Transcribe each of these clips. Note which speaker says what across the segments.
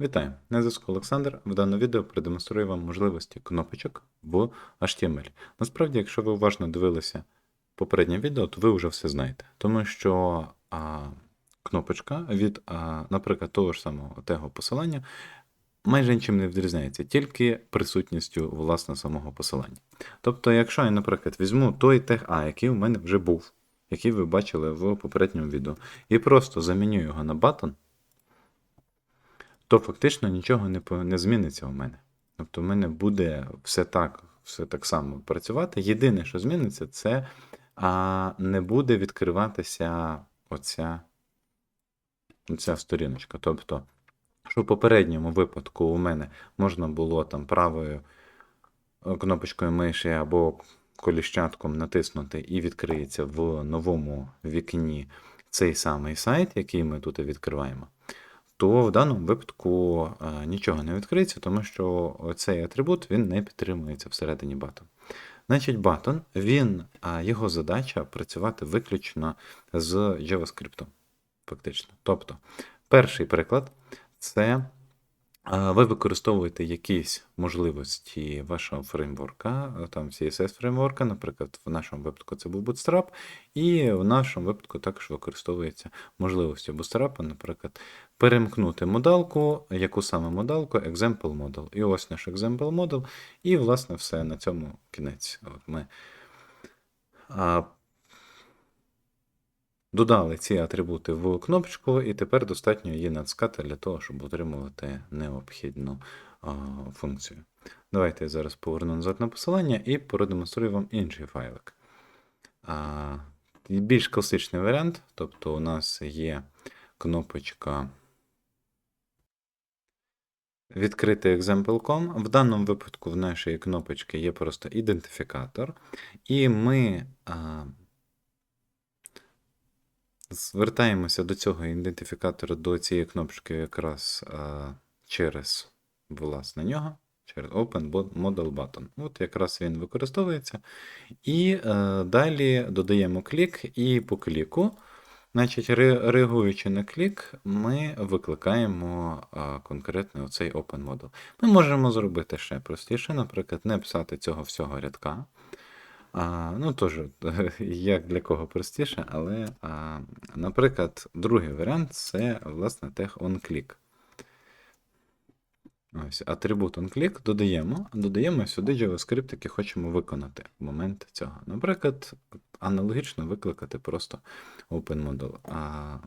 Speaker 1: Вітаю! На зв'язку Олександр. В даному відео продемонструю вам можливості кнопочок в HTML. Насправді, якщо ви уважно дивилися попереднє відео, то ви вже все знаєте. Тому що а, кнопочка від, а, наприклад, того ж самого тегу посилання майже нічим не відрізняється, тільки присутністю власне самого посилання. Тобто, якщо я, наприклад, візьму той тег А, який у мене вже був, який ви бачили в попередньому відео, і просто заміню його на батон, то фактично нічого не, не зміниться у мене. Тобто в мене буде все так, все так само працювати. Єдине, що зміниться, це а, не буде відкриватися оця, оця сторіночка. Тобто, що в попередньому випадку у мене можна було там правою е, кнопочкою миші або коліщатком натиснути і відкриється в новому вікні цей самий сайт, який ми тут відкриваємо то в даному випадку е, нічого не відкриється, тому що цей атрибут він не підтримується всередині батон. Значить, батон, він, е, його задача працювати виключно з JavaScript. Фактично. Тобто, перший приклад це ви використовуєте якісь можливості вашого фреймворка, там CSS фреймворка, наприклад, в нашому випадку це був Bootstrap, і в нашому випадку також використовується можливості Bootstrap, наприклад, перемкнути модалку, яку саме модалку, example model. І ось наш example model, і, власне, все на цьому кінець. От ми додали ці атрибути в кнопочку, і тепер достатньо її натискати для того, щоб отримувати необхідну а, функцію. Давайте я зараз поверну назад на посилання і продемонструю вам інший файлик. А, більш класичний варіант, тобто у нас є кнопочка відкрити example.com. В даному випадку в нашій кнопочці є просто ідентифікатор, і ми а, звертаємося до цього ідентифікатора, до цієї кнопочки якраз а, через власне нього. Через Open Model Button. От якраз він використовується. І е, далі додаємо клік, і по кліку, значить, реагуючи на клік, ми викликаємо е, конкретно цей Open Model. Ми можемо зробити ще простіше, наприклад, не писати цього всього рядка. А, ну, теж, як для кого простіше, але, а, наприклад, другий варіант це, власне, тег onClick. Ось, атрибут onClick додаємо, додаємо сюди JavaScript, який хочемо виконати в момент цього. Наприклад, аналогічно викликати просто OpenModel. А,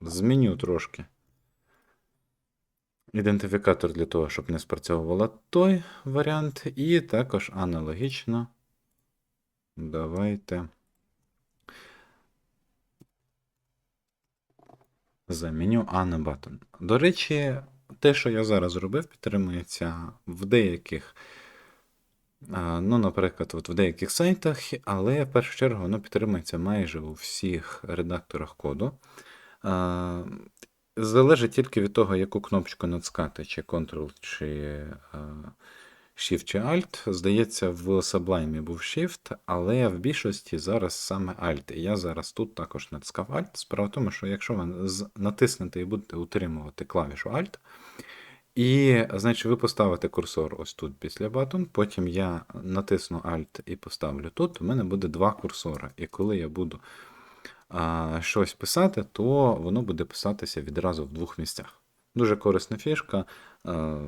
Speaker 1: зміню трошки ідентифікатор для того, щоб не спрацьовувала той варіант, і також аналогічно. Давайте заміню A на button. До речі, те, що я зараз зробив, підтримується в деяких, ну, наприклад, от в деяких сайтах, але в першу чергу воно підтримується майже у всіх редакторах коду. Залежить тільки від того, яку кнопочку натискати, чи Ctrl, чи а, Shift чи Alt. Здається, в Sublime був Shift, але в більшості зараз саме Alt. І я зараз тут також натискав Alt. Справа в тому, що якщо ви натиснете і будете утримувати клавішу Alt, і, значить, ви поставите курсор ось тут після button, потім я натисну Alt і поставлю тут, у мене буде два курсори. І коли я буду а, щось писати, то воно буде писатися відразу в двох місцях. Дуже корисна фішка. а,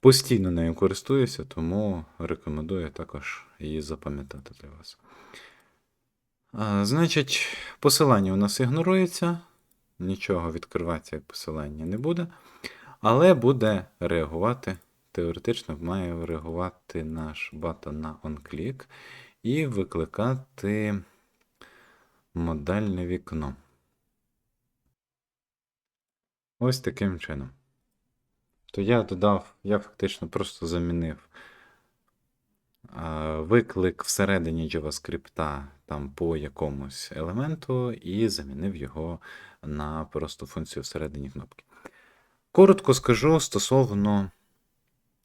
Speaker 1: Постійно нею користуюся, тому рекомендую також її запам'ятати для вас. А, Значить, посилання у нас ігнорується, нічого відкриватися як посилання не буде, але буде реагувати. Теоретично має реагувати наш батон на onClick і викликати модальне вікно. Ось таким чином. То я додав, я фактично просто замінив виклик всередині JavaScript там по якомусь елементу і замінив його на просто функцію всередині кнопки. Коротко скажу стосовно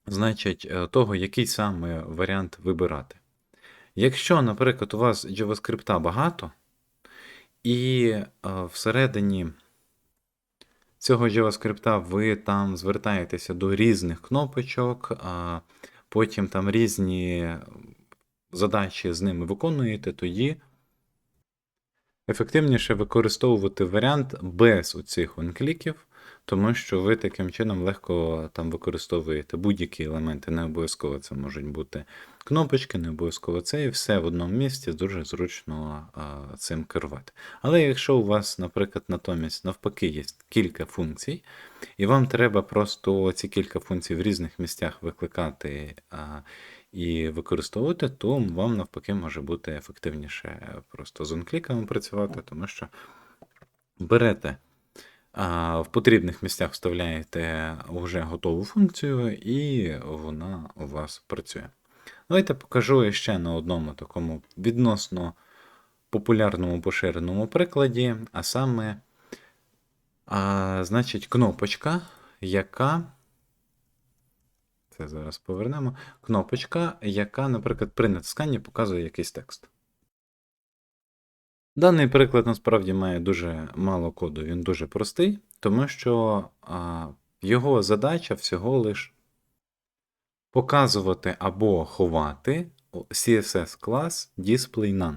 Speaker 1: значить, е, того, який саме варіант вибирати. Якщо, наприклад, у вас JavaScript багато, і е, всередині цього JavaScript ви там звертаєтеся до різних кнопочок, а потім там різні задачі з ними виконуєте, тоді ефективніше використовувати варіант без оцих кліків, тому що ви таким чином легко там використовуєте будь-які елементи, не обов'язково це можуть бути кнопочки, не обов'язково це, і все в одному місці дуже зручно а, цим керувати. Але якщо у вас, наприклад, натомість навпаки є кілька функцій, і вам треба просто ці кілька функцій в різних місцях викликати а, і використовувати, то вам навпаки може бути ефективніше просто з онкліками працювати, тому що берете в потрібних місцях вставляєте вже готову функцію, і вона у вас працює. Давайте покажу ще на одному такому відносно популярному поширеному прикладі, а саме, а, значить, кнопочка, яка. Це зараз повернемо. Кнопочка, яка, наприклад, при натисканні показує якийсь текст. Даний приклад насправді має дуже мало коду, він дуже простий, тому що а, його задача всього лиш показувати або ховати CSS клас DisplayNone.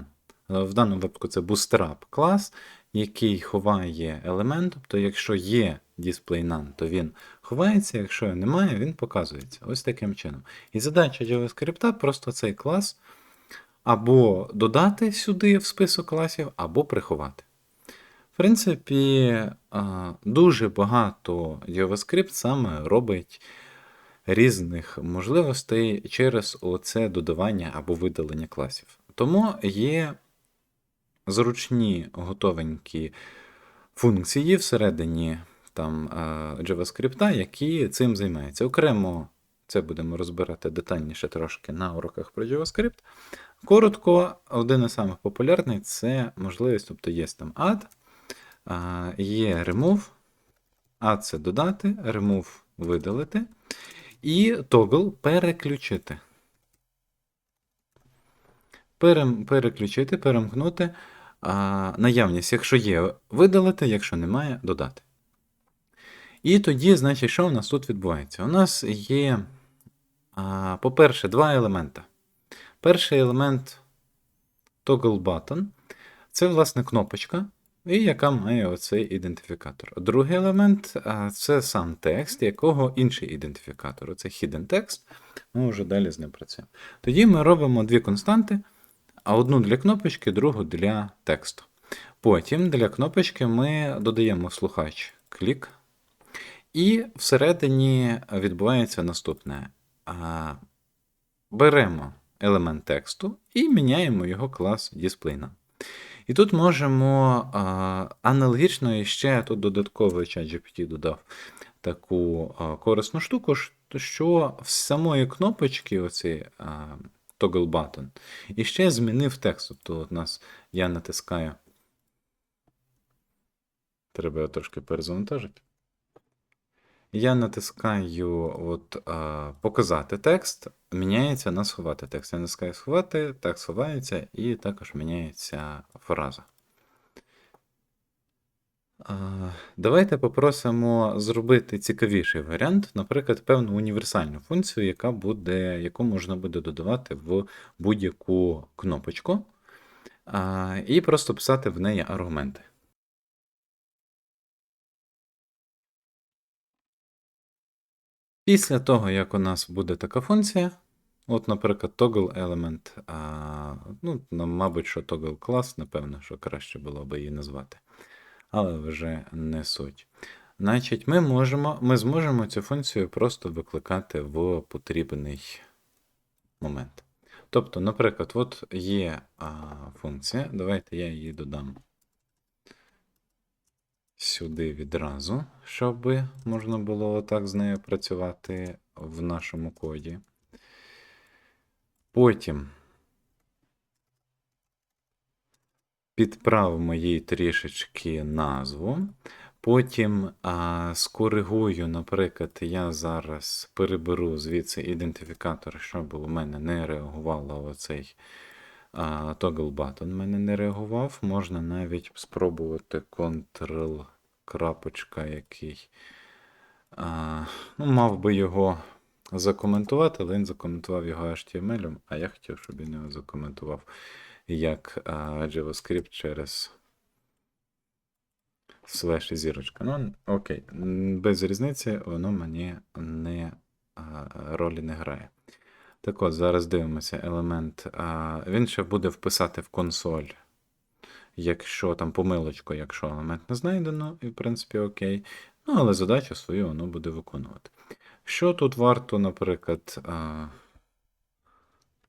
Speaker 1: В даному випадку це Bootstrap клас, який ховає елемент. Тобто, якщо є DisplayNone, то він ховається, якщо немає, він показується. Ось таким чином. І задача JavaScript просто цей клас або додати сюди в список класів, або приховати. В принципі, дуже багато JavaScript саме робить різних можливостей через оце додавання або видалення класів. Тому є зручні готовенькі функції всередині там, JavaScript, які цим займаються. Окремо, це будемо розбирати детальніше трошки на уроках про JavaScript. Коротко, один із самих популярних це можливість, тобто є там add, є remove, add це додати, remove видалити, і toggle переключити. Переключити, перемкнути а, наявність, якщо є, видалити, якщо немає, додати. І тоді, значить, що у нас тут відбувається? У нас є, по-перше, два елемента. Перший елемент toggle button це, власне, кнопочка, і яка має оцей ідентифікатор. Другий елемент це сам текст, якого інший ідентифікатор. Оце hidden text, ми вже далі з ним працюємо. Тоді ми робимо дві константи, а одну для кнопочки, другу для тексту. Потім для кнопочки ми додаємо слухач клік. І всередині відбувається наступне. Беремо елемент тексту і міняємо його клас дисплейна. І тут можемо а, аналогічно ще тут додатковий ChatGPT додав таку корисну штуку, що в самої кнопочки, оцей toggle button, і ще змінив текст. Тобто от нас я натискаю. Треба його трошки перезавантажити. Я натискаю от, а, показати текст, міняється на сховати текст. Я натискаю сховати, текст сховається, і також міняється фраза. Давайте попросимо зробити цікавіший варіант, наприклад, певну універсальну функцію, яка буде, яку можна буде додавати в будь-яку кнопочку, і просто писати в неї аргументи. Після того, як у нас буде така функція, от, наприклад, toggle element, а, ну, мабуть, що toggle клас, напевно, що краще було би її назвати. Але вже не суть. Значить, ми можемо, ми зможемо цю функцію просто викликати в потрібний момент. Тобто, наприклад, от є а, функція, давайте я її додам сюди відразу, щоб можна було отак з нею працювати в нашому коді. Потім підправимо їй трішечки назву. Потім а, скоригую, наприклад, я зараз переберу звідси ідентифікатор, щоб у мене не реагувало оцей Toggle button мене не реагував. Можна навіть спробувати Ctrl крапочка, який а, ну, мав би його закоментувати, але він закоментував його HTML, а я хотів, щоб він його закоментував як а, JavaScript через слеш і зірочка. Ну, окей, без різниці воно мені не ролі не грає. Так от, зараз дивимося елемент. А, він ще буде вписати в консоль, якщо там помилочку, якщо елемент не знайдено, і в принципі окей. Ну, але задачу свою воно буде виконувати. Що тут варто, наприклад, а,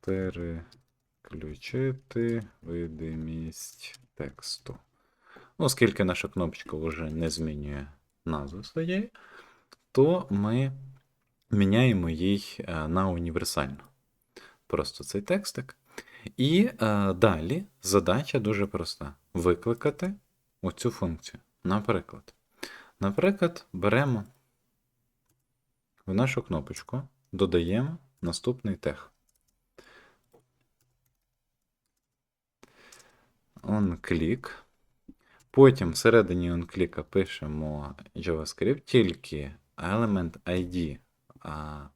Speaker 1: переключити видимість тексту. Ну, Оскільки наша кнопочка вже не змінює назву своєї, то ми міняємо їй е, на універсальну. Просто цей текстик. І е, далі задача дуже проста: викликати оцю функцію. Наприклад, наприклад, беремо в нашу кнопочку, додаємо наступний тег. OnClick. Потім всередині OnClick пишемо JavaScript, тільки елемент ID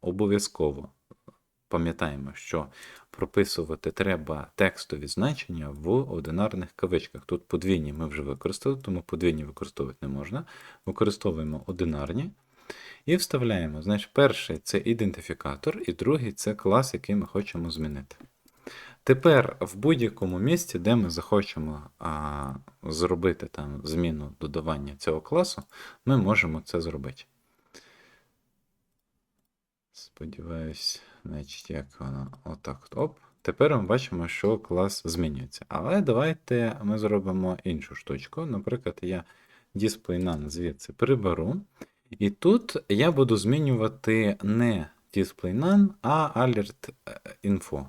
Speaker 1: обов'язково пам'ятаємо, що прописувати треба текстові значення в одинарних кавичках. Тут подвійні ми вже використали, тому подвійні використовувати не можна. Використовуємо одинарні і вставляємо. Значить, перший це ідентифікатор, і другий це клас, який ми хочемо змінити. Тепер в будь-якому місці, де ми захочемо а, зробити там зміну додавання цього класу, ми можемо це зробити. Сподіваюсь, значить, як воно отак. Оп. Тепер ми бачимо, що клас змінюється. Але давайте ми зробимо іншу штучку. Наприклад, я DisplayNone звідси приберу. І тут я буду змінювати не DisplayNone, а alert info.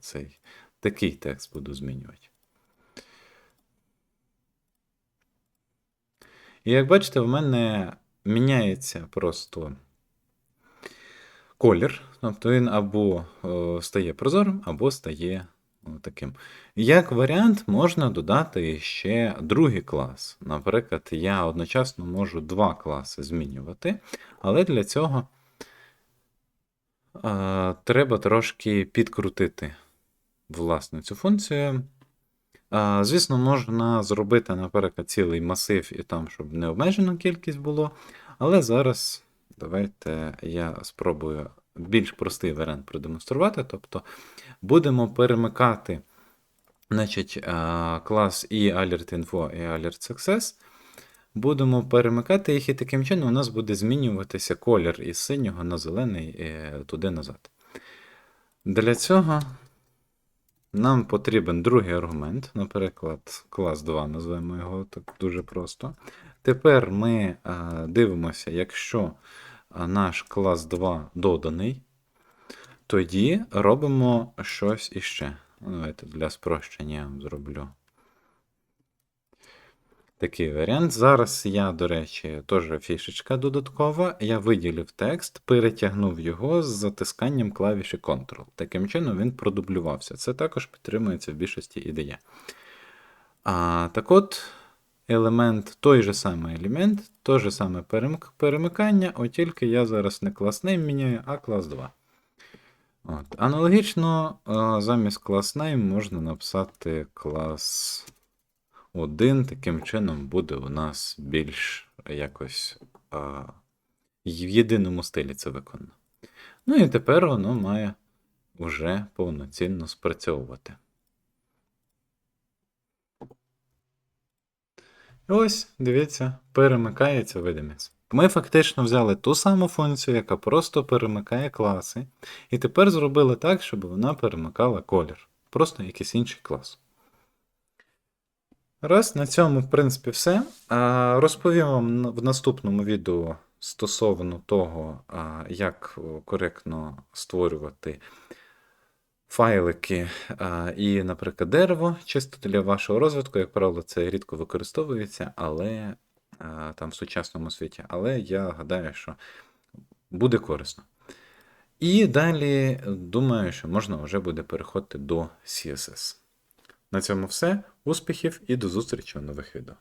Speaker 1: Цей, такий текст буду змінювати. І як бачите, в мене міняється просто колір. Тобто він або о, стає прозорим, або стає таким. Як варіант, можна додати ще другий клас. Наприклад, я одночасно можу два класи змінювати, але для цього е, треба трошки підкрутити власне цю функцію. Е, звісно, можна зробити, наприклад, цілий масив і там, щоб необмежена кількість було. Але зараз давайте я спробую більш простий варіант продемонструвати. Тобто будемо перемикати значить, е, клас і alert.info, і alert.success. Будемо перемикати їх і таким чином у нас буде змінюватися колір із синього на зелений е, туди назад. Для цього нам потрібен другий аргумент, наприклад, клас 2, назвемо його так дуже просто. Тепер ми а, дивимося, якщо наш клас 2 доданий, тоді робимо щось іще. Давайте для спрощення зроблю такий варіант. Зараз я, до речі, теж фішечка додаткова. Я виділив текст, перетягнув його з затисканням клавіші Ctrl. Таким чином він продублювався. Це також підтримується в більшості ідея. А так от, елемент, той же самий елемент, той же саме перемик- перемикання, от тільки я зараз не клас name міняю, а клас 2. От. Аналогічно, замість клас name можна написати клас 1. Таким чином буде у нас більш якось а, в єдиному стилі це виконано. Ну і тепер воно має вже повноцінно спрацьовувати. І ось, дивіться, перемикається видимість. Ми фактично взяли ту саму функцію, яка просто перемикає класи, і тепер зробили так, щоб вона перемикала колір. Просто якийсь інший клас. Раз, на цьому, в принципі, все. Розповім вам в наступному відео стосовно того, як коректно створювати файлики і, наприклад, дерево, чисто для вашого розвитку. Як правило, це рідко використовується, але там в сучасному світі. Але я гадаю, що буде корисно. І далі думаю, що можна вже буде переходити до CSS. На цьому все. Успіхів і до зустрічі у нових відео.